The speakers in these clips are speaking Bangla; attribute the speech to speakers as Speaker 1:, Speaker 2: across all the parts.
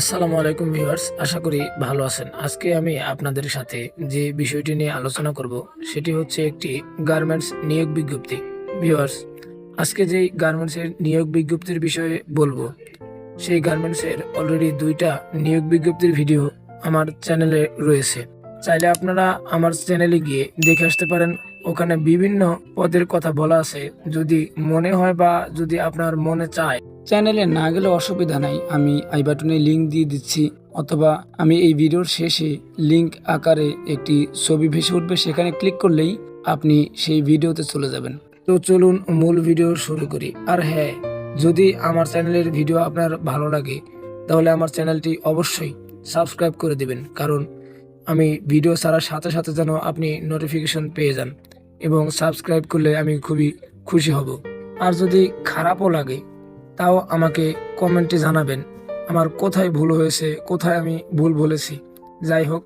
Speaker 1: আসসালামু আলাইকুম ভিউয়ার্স, আশা করি ভালো আছেন। আজকে আমি আপনাদের সাথে যে বিষয়টি নিয়ে আলোচনা করব, সেটি হচ্ছে একটি গার্মেন্টস নিয়োগ বিজ্ঞপ্তি। ভিউয়ার্স, আজকে যেই গার্মেন্টসের নিয়োগ বিজ্ঞপ্তির বিষয়ে বলব, সেই গার্মেন্টসের অলরেডি দুইটা নিয়োগ বিজ্ঞপ্তির ভিডিও আমার চ্যানেলে রয়েছে। চাইলে আপনারা আমার চ্যানেলে গিয়ে দেখে আসতে পারেন। ওখানে বিভিন্ন পদের কথা বলা আছে। যদি মনে হয় বা যদি আপনার মনে চায়
Speaker 2: চ্যানেলে না গেলে অসুবিধা নাই, আমি আই বাটনে লিঙ্ক দিয়ে দিচ্ছি, অথবা আমি এই ভিডিওর শেষে লিঙ্ক আকারে একটি ছবি ভেসে উঠবে, সেখানে ক্লিক করলেই আপনি সেই ভিডিওতে চলে যাবেন।
Speaker 1: তো চলুন মূল ভিডিও শুরু করি। আর হ্যাঁ যদি আমার চ্যানেলের ভিডিও আপনার ভালো লাগে, তাহলে আমার চ্যানেলটি অবশ্যই সাবস্ক্রাইব করে দিবেন, কারণ আমি ভিডিও ছাড়ার সাথে সাথে যেন আপনি নোটিফিকেশন পেয়ে যান, এবং সাবস্ক্রাইব করলে আমি খুবই খুশি হব। আর যদি খারাপও লাগে তাও আমাকে কমেন্টে জানাবেন, আমার কোথায় ভুল হয়েছে, কোথায় আমি ভুল বলেছি। যাই হোক,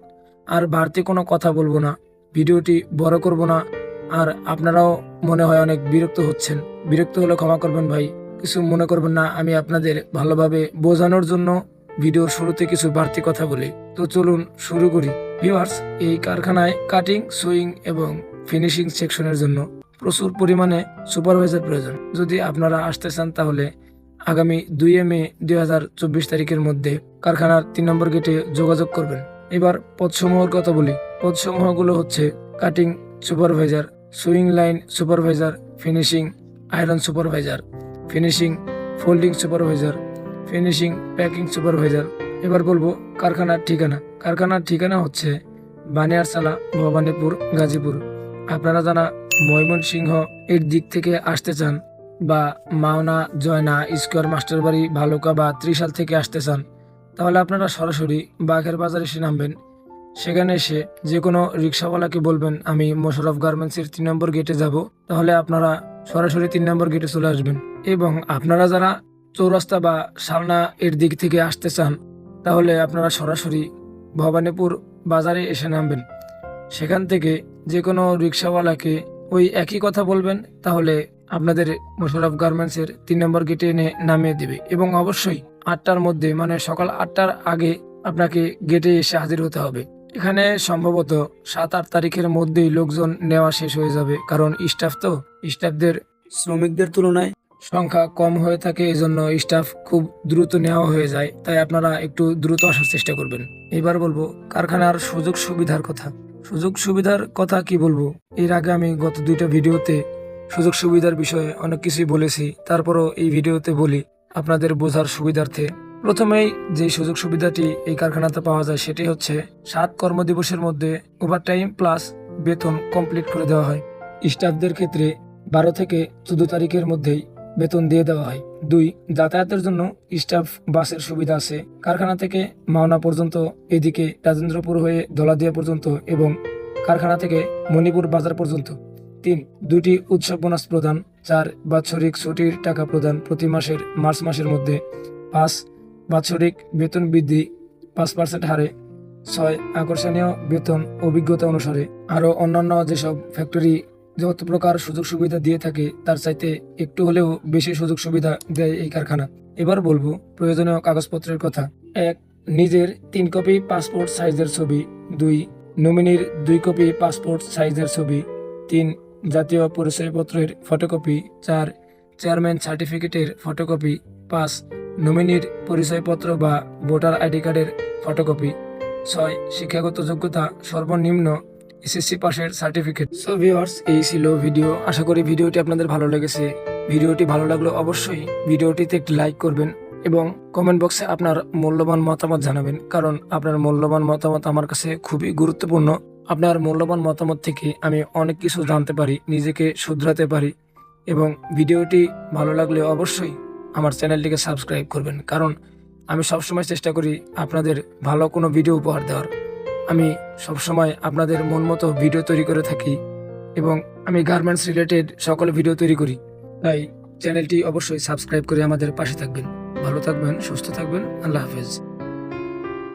Speaker 1: আর বাড়তি কোনো কথা বলব না, ভিডিওটি বড় করব না, আর আপনারাও মনে হয় অনেক বিরক্ত হচ্ছেন। বিরক্ত হলে ক্ষমা করবেন ভাই, কিছু মনে করবেন না, আমি আপনাদের ভালোভাবে বোঝানোর জন্য ভিডিওর শুরুতে কিছু বাড়তি কথা বলি। তো চলুন শুরু করি। ভিউয়ার্স, এই কারখানায় কাটিং, সুইং এবং ফিনিশিং সেকশনের জন্য প্রচুর পরিমাণে সুপারভাইজার প্রয়োজন। যদি আপনারা আসতে চান তাহলে আগামী দুই মে দুই হাজার চব্বিশ তারিখের মধ্যে কারখানার তিন নম্বর গেটে যোগাযোগ করবেন। এবার পদসমূহের কথা বলি। পদসমূহগুলো হচ্ছে cutting supervisor sewing line supervisor finishing iron supervisor finishing folding supervisor finishing packing supervisor এবার বলব কারখানার ঠিকানা। কারখানার ঠিকানা হচ্ছে বানিয়ারসালা ভবানীপুর, গাজীপুর। আপনারা যারা ময়মনসিংহ এর দিক থেকে আসতে চান বা মাওনা, জয়না স্কোয়ার মাস্টার বাড়ি ভালুকা বা ত্রিশাল থেকে আসতে চান, তাহলে আপনারা সরাসরি বাঘের বাজার এসে নামবেন। সেখানে এসে যে কোনো রিক্সাওয়ালাকে বলবেন, আমি মোশারফ গার্মেন্টসের তিন নম্বর গেটে যাব। তাহলে আপনারা সরাসরি তিন নম্বর গেটে চলে আসবেন। এবং আপনারা যারা চৌরাস্তা বা সালনা এর দিক থেকে আসতে চান, তাহলে আপনারা সরাসরি ভবানীপুর বাজারে এসে নামবেন। সেখান থেকে যে কোনো রিক্সাওয়ালাকে ওই একই কথা বলবেন, তাহলে আপনাদের মোশারফ গার্মেন্টসের তিন নম্বর গেটে এনে নামিয়ে দেবে এবং অবশ্যই আটটার মধ্যে মানে সকাল আটটার আগে আপনাকে গেটে এসে হাজির হতে হবে। এখানে সম্ভবত সাত, আট তারিখের মধ্যেই লোকজন নেওয়া শেষ হয়ে যাবে, কারণ স্টাফ তো স্টাফদের শ্রমিকদের তুলনায় সংখ্যা কম হয়ে থাকে, এজন্য স্টাফ খুব দ্রুত নেওয়া হয়ে যায়। তাই আপনারা একটু দ্রুত আসার চেষ্টা করবেন। এবার বলব, কারখানার সুযোগ সুবিধার কথা। সুযোগ সুবিধার কথা কি বলব? এর আগে আমি গত দুইটা ভিডিওতে সুযোগ সুবিধার বিষয়ে অনেক কিছুই বলেছি, তারপরও এই ভিডিওতে বলি আপনাদের বোঝার সুবিধার্থে। প্রথমেই যে সুযোগ সুবিধাটি এই কারখানাতে পাওয়া যায় সেটি হচ্ছে সাত কর্মদিবসের মধ্যে ওভারটাইম প্লাস বেতন কমপ্লিট করে দেওয়া হয়। স্টাফদের ক্ষেত্রে বারো থেকে চোদ্দ তারিখের মধ্যেই বেতন দিয়ে দেওয়া হয়। দুই, যাতায়াতের জন্য স্টাফ বাসের সুবিধা আছে। কারখানা থেকে মাওনা পর্যন্ত, এদিকে রাজেন্দ্রপুর হয়ে ধলাদিয়া পর্যন্ত এবং কারখানা থেকে মণিপুর বাজার পর্যন্ত। তিন, দুটি উৎসব বোনাস প্রদান, চার, বাৎসরিক ছুটির টাকা প্রদান প্রতি মাসের মার্চ মাসের মধ্যে, পাঁচ, বাৎসরিক বেতন বৃদ্ধি, পাঁচ পার্সেন্ট হারে, ছয়, আকর্ষণীয় বেতন অভিজ্ঞতা অনুসারে। আরও অন্যান্য যেসব ফ্যাক্টরি যত প্রকার সুযোগ সুবিধা দিয়ে থাকে, তার চাইতে একটু হলেও বেশি সুযোগ সুবিধা দেয় এই কারখানা। এবার বলব প্রয়োজনীয় কাগজপত্রের কথা। এক, নিজের তিন কপি পাসপোর্ট সাইজের ছবি। দুই নমিনির দুই কপি পাসপোর্ট সাইজের ছবি। তিন জাতীয় পরিচয়পত্রের ফটোকপি চার চেয়ারম্যান সার্টিফিকেটের ফটোকপি, পাঁচ নমিনির পরিচয়পত্র বা ভোটার আইডি কার্ডের ফটোকপি, ছয় শিক্ষাগত যোগ্যতা, সর্বনিম্ন এসএসসি পাশের সার্টিফিকেট। সো ভিউয়ার্স এই ছিল ভিডিও। আশা করি ভিডিওটি আপনাদের ভালো লেগেছে। ভিডিওটি ভালো লাগলে অবশ্যই ভিডিওটিতে একটি লাইক করবেন এবং কমেন্ট বক্সে আপনার মূল্যবান মতামত জানাবেন, কারণ আপনার মূল্যবান মতামত আমার কাছে খুবই গুরুত্বপূর্ণ। আপনার মূল্যবান মতামত থেকে আমি অনেক কিছু জানতে পারি, নিজেকে শুধরাতে পারি এবং ভিডিওটি ভালো লাগলে অবশ্যই আমার চ্যানেলটিকে সাবস্ক্রাইব করবেন। কারণ আমি সবসময় চেষ্টা করি আপনাদের ভালো কোনো ভিডিও উপহার দেওয়ার। আমি সবসময় আপনাদের মন মতো ভিডিও তৈরি করে থাকি এবং আমি গার্মেন্টস রিলেটেড সকল ভিডিও তৈরি করি। তাই চ্যানেলটি অবশ্যই সাবস্ক্রাইব করে আমাদের পাশে থাকবেন। ভালো থাকবেন, সুস্থ থাকবেন। আল্লাহ হাফেজ।